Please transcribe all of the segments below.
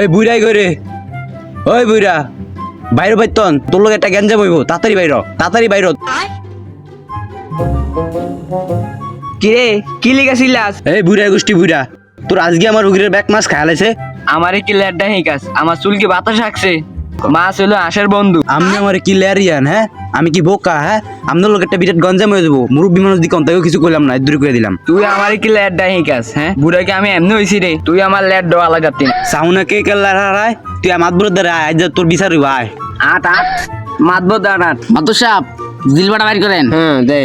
এই বুড়াই করে ওই বুড়া বাইরে বাইতন তোর লোক একটা গ্যাঞ্জাম বইব তাড়াতাড়ি বাইর তাড়াতাড়ি বাইর কিরে কি লিখেছিলাস এই বুড়াই গোষ্ঠী বুড়া তোর আজকে আমার উগরের ব্যাক মাছ খায়ালাইছে আমার কি লেটটা হিকাস আমার চুলকে বাতাস হাঁকছে। মাছ হলো আশের বন্ধু আপনি আমার কি লেয়ারিয়ান হ্যাঁ? আমি কি বোকা হ্যাঁ? আপনার লোক একটা বিরাট গঞ্জাম হয়ে দেবো মুরব্বী মানুষ দিকে তাকেও কিছু করলাম না দূর করে দিলাম। তুই আমারে কি লেটটা হিকাস হ্যাঁ? বুড়াকে আমি এমনি হইছি রে। তুই আমার লেট ডোয়া লাগাতি সাউনা কে কেল্লা রায় তুই আমার দ্বারা আয় যা তোর বিচার হইব আয়। আট আট। মাতবো দাঁড়াট মাতো সাপ দিলবাটা বাইর করেন। হ্যাঁ দে।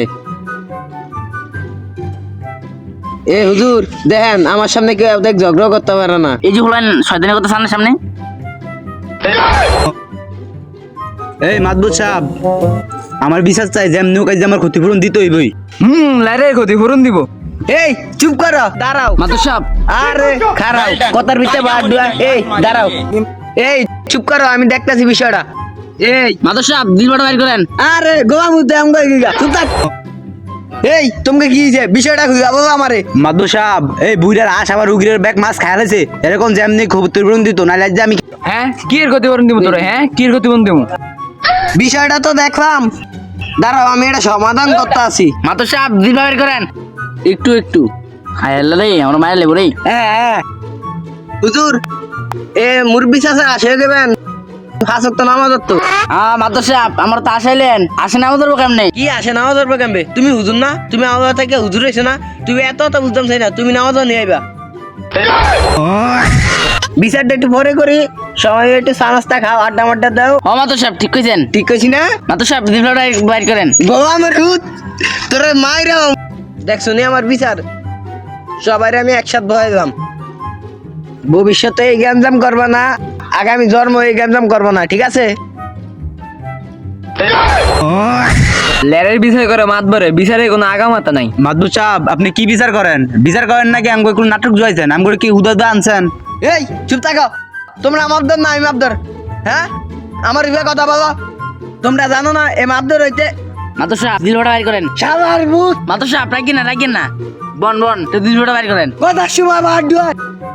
এ হুজুর দেখেন আমার সামনে কেউ দেখ ঝগড়া করতে পারে না। এই যে হলেন শয়তানের কথা সামনে সামনে। এই মাতবুর সাহেব আমার বিচার চাই যেমনি হোক আজ আমার ক্ষতিপূরণ দিতে হইবই। হুম লাইরে ক্ষতি ফুরন দিব। এই চুপ করো দাঁড়াও। মাতো সাপ আরে খারাও কথার ভিতরে বাদ দুয়া এই দাঁড়াও। এই চুপ করো আমি দেখতাছি বিষয়টা। এই মাতো সাপ দিলবাটা বাইর করেন। আরে গোয়া মুদ্দে আমগো গিগা চুপ থাক। এই তোমাকে কি হইছে বিষয়টা খুঁজা বাবা আমারে? মাতবুর সাহেব এই বুইরার আশ আমার উগিরের ব্যাক মাছ খায়ালাইছে এরকম যেমনি ক্ষতিপূরণ দিত নাহলে আজ যে আমি হ্যাঁ কি এর ফুরন দিব তোরে হ্যাঁ? কি এর ফুরন দিব? বিষয়টা তো দেখলাম। দাঁড়াও আমি এটা সমাধান করতে আছি। সাপ দিলবা বাইর করেন। একটু একটু। হায় আল্লাহ রে আমার মায়ের লেবো রে। হ্যাঁ হ্যাঁ। হুজুর এ মুরব্বি চাচা আসে দেবেন? ফাঁসক তো নামাজ তো আহ মাতো সাপ আমার তো আসাইলেন আসে না ধরবো কেমনে? কি আসে নামাজ ধরবে কেমবে তুমি হুজুর না? তুমি আমার থেকে হুজুর এসে না? তুমি এত তো বুঝতাম চাই না। তুমি নামাজ নিয়ে আইবা। বিচারটা একটু পরে করি। সবাই একটু সানাস্তা খাও আড্ডা মাড্ডা দাও। ও মাতো সাপ ঠিক কইছেন? ঠিক কইছি না? মাতো সাপ দিলবাটা বাইর করেন। বাবা আমার হুত তোর মায়ের দেখ শুনি আমার বিচার? সবাই আমি একসাথে ভয় দিলাম। ভবিষ্যতে এই গ্যাঞ্জাম করবা না। আগামী জন্ম এই গ্যাঞ্জাম করব না ঠিক আছে? লেরের বিষয় করে মাতবরে বিচারে কোনো আগামাতা নাই। মাতবুর সাহেব আপনি কি বিচার করেন? বিচার করেন নাকি আমগো কোনো নাটক জুয়াইছেন? আমগো কি হুদা আনছেন? এই চুপ থাকো। তোমরা মাপদর না আমি মাপদর হ্যাঁ? আমার বিবে কথা বলো। তোমরা জানো না এই মাপদর হইতে মাতো সাপ দিলবাটা বাইর করেন। সাদার ভূত। মাতো সাপ রাখেন না রাখেন না? বন বন তো দিলবাটা বাইর করেন। কথা সময় ডুয়ার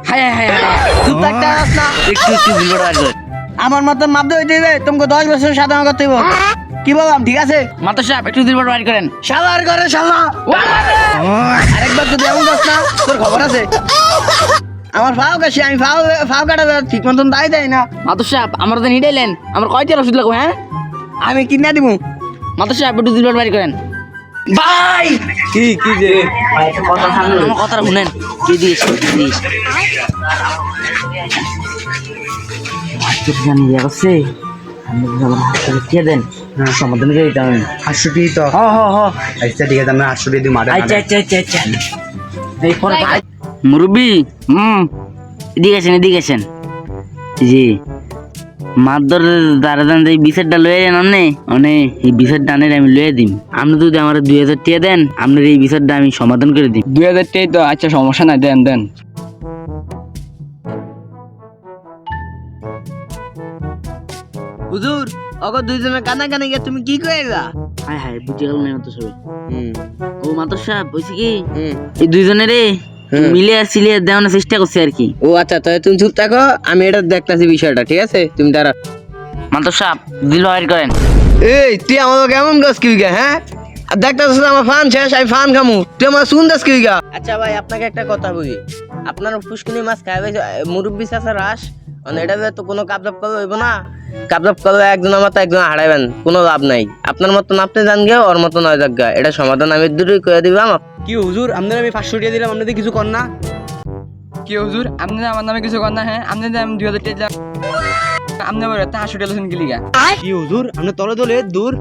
হায় হায় হায় হায়। থাকতে আস না। একটু একটু দিলবাটা বাইর করেন। আমার মতন মাপদর হইতে হবে তোমাকে দশ বছর সাধারণ করতে হইব। কি বললাম ঠিক আছে? মাতো সাপ একটু দিলবাটা বাইর করেন। শালার ঘরে শালা। আরেকবার না তোর খবর আছে। আমার ফাও কাশি আমি ফাও ফাও কাটা ঠিক মতন দায় দেয় না। মাতো আমার তো নিডাইলেন। আমার কয়টা ওষুধ লাগবে হ্যাঁ? আমি কিনা দিব মাতো সাপ একটু দিলবাটা বাইর করেন। ভাই! কি কি যে? আমার কথাটা শুনেন। কি দিস কি দিস জানি আছে আমি যখন হাসপাতালে কে দেন? সমাধান করে দিতে হবে। আটশোটি তো। হ হ হ আচ্ছা ঠিক আছে আমরা আটশোটি দিই মারে আচ্ছা আচ্ছা আচ্ছা আচ্ছা। এই মুরব্বি হুম এদিকে আছেন এদিকে আছেন জি। মারধর দাঁড়া দান এই বিষেরটা লয়ে যান আপনি? মানে এই বিষের ডানের আমি লয়ে দিম। আপনি যদি আমার দুই হাজার টাকা দেন আপনার এই বিষেরটা আমি সমাধান করে দিম। দুই হাজার টাই তো আচ্ছা সমস্যা নাই দেন দেন। হুজুর অগর দুইজনের কানা কানে গিয়ে তুমি কি কইলা হায় হায় বুঝে গেল না তো সবে হুম। ও মাত্র সাহেব বলছি কি এই দুইজনের? রে হুম। মিলে আর সিলিয়ে দেওয়ানোর চেষ্টা করছি আর কি। ও আচ্ছা তাহলে তুমি চুপ থাকো আমি এটা দেখতাছি বিষয়টা ঠিক আছে? তুমি দাঁড়া মাত্র সাহেব দিল বাইর করেন। এই তুই আমার কেমন গাছ কি হ্যাঁ? আর আমার ফান শেষ আমি ফান খামু। তুই আমার শুন দাস কি আচ্ছা ভাই আপনাকে একটা কথা বলি। আপনার পুষ্কিনি মাছ খাইবে মুরব্বি চাষা রাস। মানে এটা তো কোনো কাবজাব করলে হইব না। কাবজাব করলে একজন আমার তো একজন হারাইবেন কোনো লাভ নাই। আপনার মতন আপনি জান গে ওর মতন নয় যাক গা। এটা সমাধান আমি দুটোই করে দিলাম কি হুজুর আপনার আমি পাঁচশো টাকা দিলাম আপনাদের কিছু কর না। কি হুজুর আপনি আমার নামে কিছু কর না হ্যাঁ? আপনি আমি দুই হাজার টাকা দিলাম। আপনি আমার একটা হাসি টেলিভিশন কি লিগা কি হুজুর আপনি তলে তলে দূর।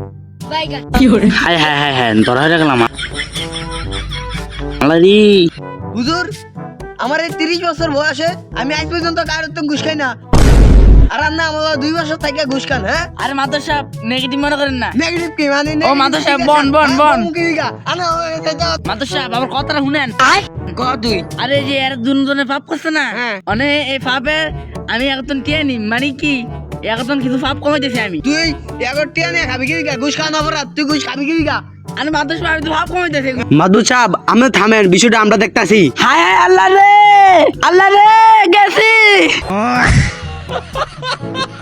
হায় হায় হায় হায় ধরা হয়ে গেলাম আলারি হুজুর আমার এই তিরিশ বছর বয়সে আমি আজ পর্যন্ত কারোর তো ঘুষ খাই না। আর না আমার দুই বছর থেকে ঘুষ খান হ্যাঁ? আরে মাত্র সাহেব নেগেটিভ মনে করেন না। নেগেটিভ কি? মানে ও, মাধব সাহেব, বন, বন, বন। আনা মাত্র সাহেব আমার কথাটা শুনেন। ক তুই আরে যে এর দুজনে পাপ করছে না। হ্যাঁ। মানে এই পাপের আমি একজন কে নি মানে কি? একজন কিছু পাপ কমাইতেছি আমি। তুই এগর টিয়া নিয়ে খাবি কি ঘুষ অপরাধ। তুই ঘুষ খাবি কি গা আরে মাত্র সাহেব আমি তো পাপ কমাইতেছি। মাদুর সাহেব আপনি থামেন বিষয়টা আমরা দেখতাছি। হায় হায় আল্লাহ রে! আল্লাহ রে গেছি! ハハハハ!